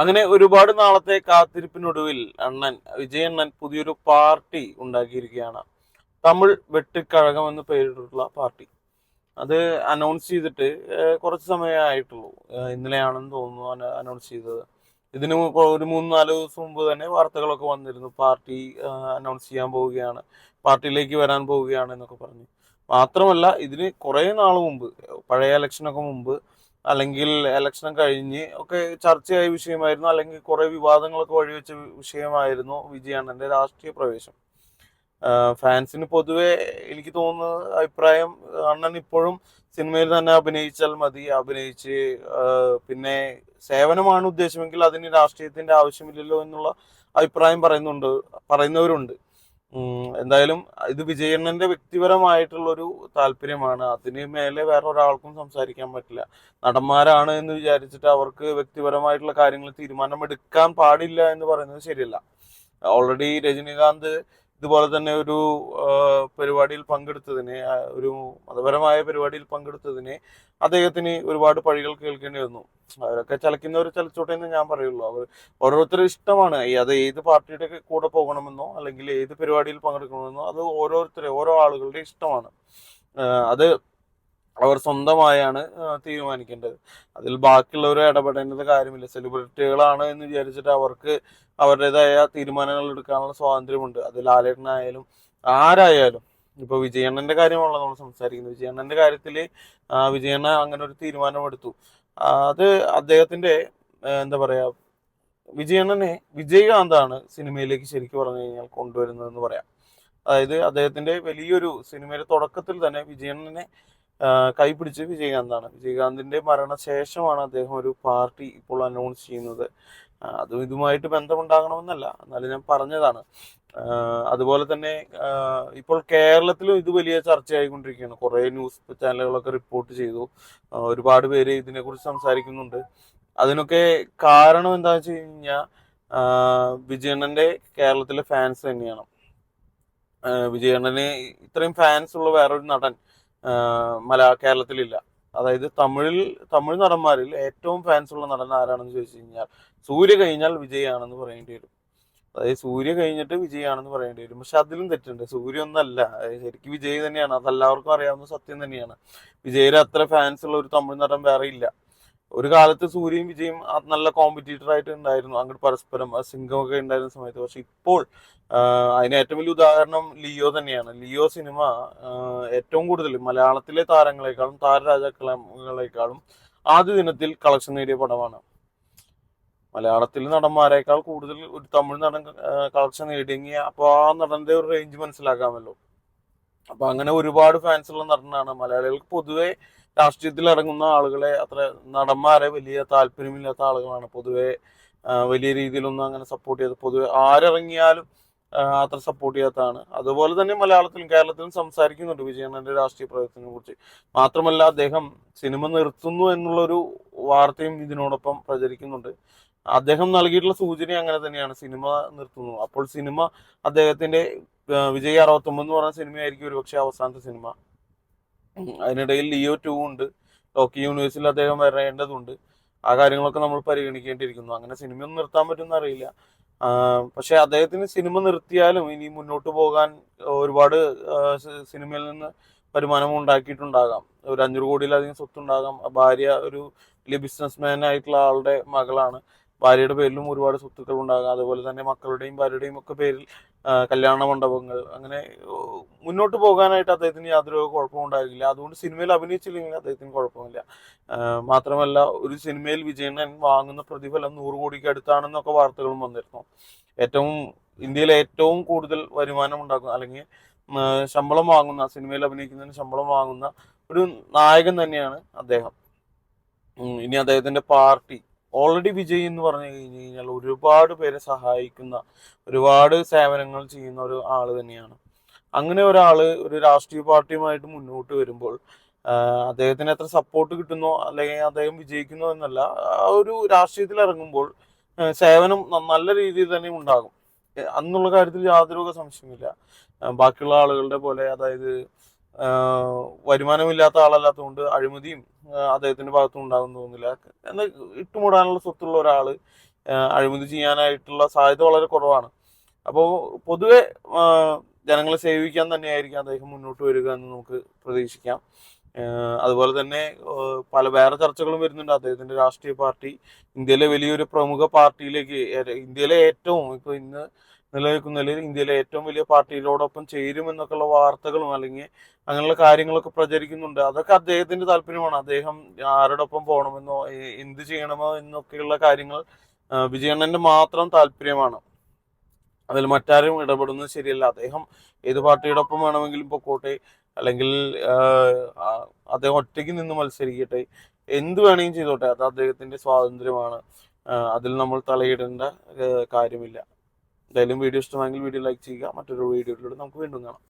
അങ്ങനെ ഒരുപാട് നാളത്തെ കാത്തിരിപ്പിനൊടുവിൽ അണ്ണൻ വിജയണ്ണൻ പുതിയൊരു പാർട്ടി ഉണ്ടാക്കിയിരിക്കുകയാണ്. തമിഴ് വെട്ടിക്കഴകം എന്ന് പേരിട്ടുള്ള പാർട്ടി. അത് അനൗൺസ് ചെയ്തിട്ട് കുറച്ച് സമയമേ ആയിട്ടുള്ളൂ. ഇന്നലെയാണെന്ന് തോന്നുന്നു അനൗൺസ് ചെയ്തത്. ഇതിന് ഒരു മൂന്ന് നാല് ദിവസം മുമ്പ് തന്നെ വാർത്തകളൊക്കെ വന്നിരുന്നു. പാർട്ടി അനൗൺസ് ചെയ്യാൻ പോവുകയാണ്. പാർട്ടിയിലേക്ക് വരാൻ പോവുകയാണ് എന്നൊക്കെ പറഞ്ഞു. മാത്രമല്ല ഇതിന് കുറേ നാൾ മുമ്പ് പഴയ ഇലക്ഷനൊക്കെ മുമ്പ് അല്ലെങ്കിൽ ഇലക്ഷൻ കഴിഞ്ഞ് ഒക്കെ ചർച്ചയായ വിഷയമായിരുന്നു. അല്ലെങ്കിൽ കുറെ വിവാദങ്ങളൊക്കെ വഴിവെച്ച വിഷയമായിരുന്നു വിജയാനന്ദന്റെ രാഷ്ട്രീയ പ്രവേശം. ഫാൻസിന് പൊതുവെ എനിക്ക് തോന്നുന്ന അഭിപ്രായം അണ്ണൻ ഇപ്പോഴും സിനിമയിൽ തന്നെ അഭിനയിച്ചാൽ മതി അഭിനയിച്ച് പിന്നെ സേവനമാണ് ഉദ്ദേശമെങ്കിൽ അതിന് രാഷ്ട്രീയത്തിന്റെ ആവശ്യമില്ലല്ലോ എന്നുള്ള അഭിപ്രായം പറയുന്നുണ്ട് പറയുന്നവരുണ്ട്. എന്തായാലും ഇത് വിജയണ്ണന്റെ വ്യക്തിപരമായിട്ടുള്ളൊരു താല്പര്യമാണ്. അതിന് മേലെ വേറെ ഒരാൾക്കും സംസാരിക്കാൻ പറ്റില്ല. നടന്മാരാണ് എന്ന് വിചാരിച്ചിട്ട് അവർക്ക് വ്യക്തിപരമായിട്ടുള്ള കാര്യങ്ങൾ തീരുമാനമെടുക്കാൻ പാടില്ല എന്ന് പറയുന്നത് ശരിയല്ല. ഓൾറെഡി രജനീകാന്ത് ഇതുപോലെ തന്നെ ഒരു പരിപാടിയിൽ പങ്കെടുത്തതിന് ഒരു മതപരമായ പരിപാടിയിൽ പങ്കെടുത്തതിന് അദ്ദേഹത്തിന് ഒരുപാട് പഴികൾ കേൾക്കേണ്ടി വന്നു. അവരൊക്കെ ചലക്കുന്നവർ ചലച്ചോട്ടെ എന്ന് ഞാൻ പറയുള്ളൂ. അവർ ഓരോരുത്തരും ഇഷ്ടമാണ്. ഈ അത് ഏത് പാർട്ടിയുടെ കൂടെ പോകണമെന്നോ അല്ലെങ്കിൽ ഏത് പരിപാടിയിൽ പങ്കെടുക്കണമെന്നോ അത് ഓരോരുത്തരെ ഓരോ ആളുകളുടെ ഇഷ്ടമാണ്. അത് അവർ സ്വന്തമായാണ് തീരുമാനിക്കേണ്ടത്. അതിൽ ബാക്കിയുള്ളവർ ഇടപെടേണ്ടത് കാര്യമില്ല. സെലിബ്രിറ്റികളാണ് എന്ന് വിചാരിച്ചിട്ട് അവർക്ക് അവരുടേതായ തീരുമാനങ്ങൾ എടുക്കാനുള്ള സ്വാതന്ത്ര്യമുണ്ട്. അത് ലാലേട്ടനായാലും ആരായാലും. ഇപ്പൊ വിജയണ്ണന്റെ കാര്യമാണല്ലോ നമ്മൾ സംസാരിക്കുന്നത്. വിജയണ്ണന്റെ കാര്യത്തിൽ വിജയണ്ണ അങ്ങനെ ഒരു തീരുമാനമെടുത്തു. അത് അദ്ദേഹത്തിന്റെ എന്താ പറയാ വിജയണ്ണനെ വിജയകാന്താണ് സിനിമയിലേക്ക് ശരിക്കും പറഞ്ഞു കഴിഞ്ഞാൽ കൊണ്ടുവരുന്നതെന്ന് പറയാം. അതായത് അദ്ദേഹത്തിന്റെ വലിയൊരു സിനിമയുടെ തുടക്കത്തിൽ തന്നെ വിജയണ്ണനെ കൈപിടിച്ച് വിജയകാന്താണ്. വിജയകാന്തിന്റെ മരണശേഷമാണ് അദ്ദേഹം ഒരു പാർട്ടി ഇപ്പോൾ അനൗൺസ് ചെയ്യുന്നത്. അതും ഇതുമായിട്ട് ബന്ധമുണ്ടാകണമെന്നല്ല. എന്നാലും ഞാൻ പറഞ്ഞതാണ്. അതുപോലെ തന്നെ ഇപ്പോൾ കേരളത്തിലും ഇത് വലിയ ചർച്ചയായിക്കൊണ്ടിരിക്കുകയാണ്. കുറേ ന്യൂസ് ചാനലുകളൊക്കെ റിപ്പോർട്ട് ചെയ്തു. ഒരുപാട് പേര് ഇതിനെക്കുറിച്ച് സംസാരിക്കുന്നുണ്ട്. അതിനൊക്കെ കാരണം എന്താണെന്ന് വെച്ച് കഴിഞ്ഞാൽ വിജയണ്ണന്റെ കേരളത്തിലെ ഫാൻസ് തന്നെയാണ്. വിജയണ്ണന് ഇത്രയും ഫാൻസ് ഉള്ള വേറൊരു നടൻ മല കേരളത്തിലില്ല. അതായത് തമിഴിൽ തമിഴ് നടന്മാരിൽ ഏറ്റവും ഫാൻസ് ഉള്ള നടൻ ആരാണെന്ന് ചോദിച്ചു കഴിഞ്ഞാൽ സൂര്യ കഴിഞ്ഞാൽ വിജയാണെന്ന് പറയേണ്ടി വരും. അതായത് സൂര്യ കഴിഞ്ഞിട്ട് വിജയാണെന്ന് പറയേണ്ടി വരും. പക്ഷെ അതിലും തെറ്റുണ്ട്. സൂര്യ ഒന്നല്ല. ശരിക്കും വിജയ് തന്നെയാണ്. അതെല്ലാവർക്കും അറിയാവുന്ന സത്യം തന്നെയാണ്. വിജയുടെ അത്ര ഫാൻസ് ഉള്ള ഒരു തമിഴ് നടൻ വേറെ ഇല്ല. ഒരു കാലത്ത് സൂര്യയും വിജയും നല്ല കോമ്പറ്റീറ്റർ ആയിട്ട് ഉണ്ടായിരുന്നു. അങ്ങോട്ട് പരസ്പരം സിംഗം സിംഗമൊക്കെ ഉണ്ടായിരുന്ന സമയത്ത്. പക്ഷെ ഇപ്പോൾ അതിന് ഏറ്റവും വലിയ ഉദാഹരണം ലിയോ തന്നെയാണ്. ലിയോ സിനിമ ഏറ്റവും കൂടുതൽ മലയാളത്തിലെ താരങ്ങളെക്കാളും താരരാജാക്കളെക്കാളും ആദ്യ ദിനത്തിൽ കളക്ഷൻ നേടിയ പടമാണ്. മലയാളത്തിൽ നടന്മാരെക്കാൾ കൂടുതൽ ഒരു തമിഴ് നടൻ കളക്ഷൻ നേടിയെങ്കിൽ അപ്പോൾ ആ നടന്റെ ഒരു റേഞ്ച് മനസ്സിലാക്കാമല്ലോ. അപ്പൊ അങ്ങനെ ഒരുപാട് ഫാൻസ് ഉള്ള നടനാണ്. മലയാളികൾക്ക് പൊതുവെ രാഷ്ട്രീയത്തിൽ ഇറങ്ങുന്ന ആളുകളെ അത്ര നടന്മാരെ വലിയ താല്പര്യമില്ലാത്ത ആളുകളാണ്. പൊതുവെ വലിയ രീതിയിലൊന്നും അങ്ങനെ സപ്പോർട്ട് ചെയ്ത് പൊതുവെ ആരിറങ്ങിയാലും അത്ര സപ്പോർട്ട് ചെയ്യാത്തതാണ്. അതുപോലെ തന്നെ മലയാളത്തിലും കേരളത്തിലും സംസാരിക്കുന്നുണ്ട് വിജയണ്ണന്റെ രാഷ്ട്രീയ പ്രവർത്തനത്തെ കുറിച്ച്. മാത്രമല്ല അദ്ദേഹം സിനിമ നിർത്തുന്നു എന്നുള്ളൊരു വാർത്തയും ഇതിനോടൊപ്പം പ്രചരിക്കുന്നുണ്ട്. അദ്ദേഹം നൽകിയിട്ടുള്ള സൂചന അങ്ങനെ തന്നെയാണ്. സിനിമ നിർത്തുന്നു. അപ്പോൾ സിനിമ അദ്ദേഹത്തിന്റെ വിജയ് അറുപത്തൊമ്പത് എന്ന് പറഞ്ഞ സിനിമയായിരിക്കും ഒരുപക്ഷെ അവസാനത്തെ സിനിമ. അതിനിടയിൽ ലിയോ ടു ഉണ്ട്. ടോക്കി യൂണിവേഴ്സിൽ അദ്ദേഹം വരേണ്ടതുണ്ട്. ആ കാര്യങ്ങളൊക്കെ നമ്മൾ പരിഗണിക്കേണ്ടിയിരിക്കുന്നു. അങ്ങനെ സിനിമയൊന്നും നിർത്താൻ പറ്റുമെന്ന് അറിയില്ല. പക്ഷെ അദ്ദേഹത്തിന് സിനിമ നിർത്തിയാലും ഇനി മുന്നോട്ട് പോകാൻ ഒരുപാട് സിനിമയിൽ നിന്ന് വരുമാനം ഉണ്ടാക്കിയിട്ടുണ്ടാകാം. ഒരു അഞ്ഞൂറ് കോടിയിലധികം സ്വത്തുണ്ടാകാം. ഭാര്യ ഒരു വലിയ ബിസിനസ്മാൻ ആയിട്ടുള്ള ആളുടെ മകളാണ്. ഭാര്യയുടെ പേരിലും ഒരുപാട് സ്വത്തുക്കൾ ഉണ്ടാകാം. അതുപോലെ തന്നെ മക്കളുടെയും ഭാര്യയുടെയും ഒക്കെ പേരിൽ കല്യാണ മണ്ഡപങ്ങൾ. അങ്ങനെ മുന്നോട്ട് പോകാനായിട്ട് അദ്ദേഹത്തിന് യാതൊരു കുഴപ്പവും ഉണ്ടായിരുന്നില്ല. അതുകൊണ്ട് സിനിമയിൽ അഭിനയിച്ചില്ലെങ്കിൽ അദ്ദേഹത്തിന് കുഴപ്പമില്ല. മാത്രമല്ല ഒരു സിനിമയിൽ വിജയണ്ണൻ വാങ്ങുന്ന പ്രതിഫലം നൂറ് കോടിക്ക് അടുത്താണെന്നൊക്കെ വാർത്തകളും വന്നിരുന്നു. ഏറ്റവും ഇന്ത്യയിലെ ഏറ്റവും കൂടുതൽ വരുമാനം ഉണ്ടാക്കുന്ന അല്ലെങ്കിൽ ശമ്പളം വാങ്ങുന്ന സിനിമയിൽ അഭിനയിക്കുന്നതിന് ശമ്പളം വാങ്ങുന്ന ഒരു നായകൻ തന്നെയാണ് അദ്ദേഹം. ഇനി അദ്ദേഹത്തിന്റെ പാർട്ടി ഓൾറെഡി വിജയ് എന്ന് പറഞ്ഞു കഴിഞ്ഞു കഴിഞ്ഞാൽ ഒരുപാട് പേരെ സഹായിക്കുന്ന ഒരുപാട് സേവനങ്ങൾ ചെയ്യുന്ന ഒരു ആൾ തന്നെയാണ്. അങ്ങനെ ഒരാൾ ഒരു രാഷ്ട്രീയ പാർട്ടിയുമായിട്ട് മുന്നോട്ട് വരുമ്പോൾ അദ്ദേഹത്തിന് എത്ര സപ്പോർട്ട് കിട്ടുന്നോ അല്ലെങ്കിൽ അദ്ദേഹം വിജയിക്കുന്നോ എന്നല്ല ആ ഒരു രാഷ്ട്രീയത്തിൽ ഇറങ്ങുമ്പോൾ സേവനം നല്ല രീതിയിൽ തന്നെ ഉണ്ടാകും. അന്നുള്ള കാര്യത്തിൽ യാതൊരു സംശയമില്ല ബാക്കിയുള്ള ആളുകളുടെ പോലെ അതായത് വരുമാനമില്ലാത്ത ആളല്ലാത്തതുകൊണ്ട് അഴിമതിയും അദ്ദേഹത്തിന്റെ ഭാഗത്തും ഉണ്ടാകും തോന്നുന്നില്ല. എന്നാൽ ഇട്ടുമൂടാനുള്ള സ്വത്തുള്ള ഒരാൾ അഴിമതി ചെയ്യാനായിട്ടുള്ള സാധ്യത വളരെ കുറവാണ്. അപ്പോൾ പൊതുവെ ജനങ്ങളെ സേവിക്കാൻ തന്നെയായിരിക്കും അദ്ദേഹം മുന്നോട്ട് വരിക എന്ന് നമുക്ക് പ്രതീക്ഷിക്കാം. അതുപോലെ തന്നെ പല വേറെ ചർച്ചകളും വരുന്നുണ്ട്. അദ്ദേഹത്തിന്റെ രാഷ്ട്രീയ പാർട്ടി ഇന്ത്യയിലെ വലിയൊരു പ്രമുഖ പാർട്ടിയിലേക്ക് ഇന്ത്യയിലെ ഏറ്റവും ഇപ്പൊ ഇന്ന് നിലനിൽക്കുന്ന നിലയിൽ ഇന്ത്യയിലെ ഏറ്റവും വലിയ പാർട്ടിയിലോടൊപ്പം ചേരുമെന്നൊക്കെയുള്ള വാർത്തകളും അല്ലെങ്കിൽ അങ്ങനെയുള്ള കാര്യങ്ങളൊക്കെ പ്രചരിക്കുന്നുണ്ട്. അതൊക്കെ അദ്ദേഹത്തിന്റെ താല്പര്യമാണ്. അദ്ദേഹം ആരോടൊപ്പം പോകണമെന്നോ എന്ത് ചെയ്യണമോ എന്നൊക്കെയുള്ള കാര്യങ്ങൾ വിജയണ്ണന്റെ മാത്രം താല്പര്യമാണ്. അതിൽ മറ്റാരും ഇടപെടുന്നത് ശരിയല്ല. അദ്ദേഹം ഏത് പാർട്ടിയോടൊപ്പം വേണമെങ്കിലും പൊക്കോട്ടെ അല്ലെങ്കിൽ അദ്ദേഹം ഒറ്റയ്ക്ക് നിന്ന് മത്സരിക്കട്ടെ എന്ത് വേണമെങ്കിലും ചെയ്തോട്ടെ. അത് അദ്ദേഹത്തിന്റെ സ്വാതന്ത്ര്യമാണ്. അതിൽ നമ്മൾ തലയിടേണ്ട കാര്യമില്ല. എന്തായാലും വീഡിയോ ഇഷ്ടമായെങ്കിൽ വീഡിയോ ലൈക്ക് ചെയ്യുക. മറ്റൊരു വീഡിയോയിലൂടെ നമുക്ക് വീണ്ടും കാണാം.